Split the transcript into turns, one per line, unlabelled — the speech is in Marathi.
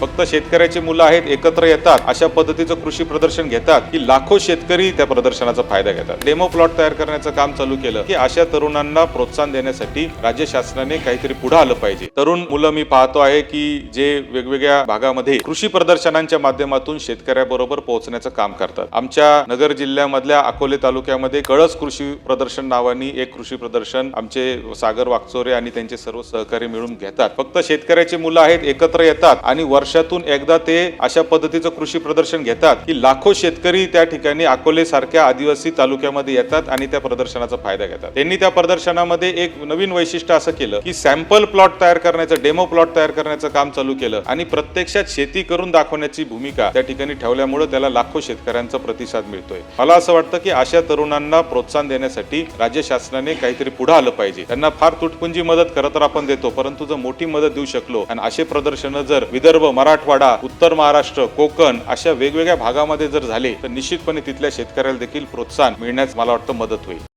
फक्त शेतकऱ्याची मुलं आहेत एकत्र येतात अशा पद्धतीचं कृषी प्रदर्शन घेतात की लाखो शेतकरी त्या प्रदर्शनाचा फायदा घेतात. डेमो प्लॉट तयार करण्याचं काम चालू केलं की अशा तरुणांना प्रोत्साहन देण्यासाठी राज्य शासनाने काहीतरी पुढे आलं पाहिजे. तरुण मुलं मी पाहतो आहे की जे वेगवेगळ्या भागामध्ये कृषी प्रदर्शनांच्या माध्यमातून शेतकऱ्याबरोबर पोहोचण्याचं काम करतात. आमच्या नगर जिल्ह्यामधल्या अकोले तालुक्यामध्ये कळस कृषी प्रदर्शन नावानी एक कृषी प्रदर्शन आमचे सागर वाकचोरे आणि त्यांचे सर्व सहकारी मिळून घेतात. फक्त शेतकऱ्याची मुलं आहेत एकत्र येतात आणि वर्ष वर्षातून एकदा ते अशा पद्धतीचं कृषी प्रदर्शन घेतात की लाखो शेतकरी त्या ठिकाणी अकोले सारख्या आदिवासी तालुक्यामध्ये येतात आणि त्या प्रदर्शनाचा फायदा घेतात. त्यांनी त्या प्रदर्शनामध्ये एक नवीन वैशिष्ट्य असं केलं की सॅम्पल प्लॉट तयार करण्याचं डेमो प्लॉट तयार करण्याचं काम चालू केलं आणि प्रत्यक्षात शेती करून दाखवण्याची भूमिका त्या ठिकाणी ठेवल्यामुळे त्याला लाखो शेतकऱ्यांचा प्रतिसाद मिळतोय. मला असं वाटतं की अशा तरुणांना प्रोत्साहन देण्यासाठी राज्य शासनाने काहीतरी पुढे आलं पाहिजे. त्यांना फार तुटपुंजी मदत खरं तर आपण देतो परंतु जर मोठी मदत देऊ शकलो आणि असे प्रदर्शन जर विदर्भ मराठवाडा उत्तर महाराष्ट्र कोकण अशा वेगवेगळ्या भागामध्ये जर झाले तर निश्चितपणे तिथल्या शेतकऱ्याला देखील प्रोत्साहन मिळण्यास मला वाटतं मदत होईल.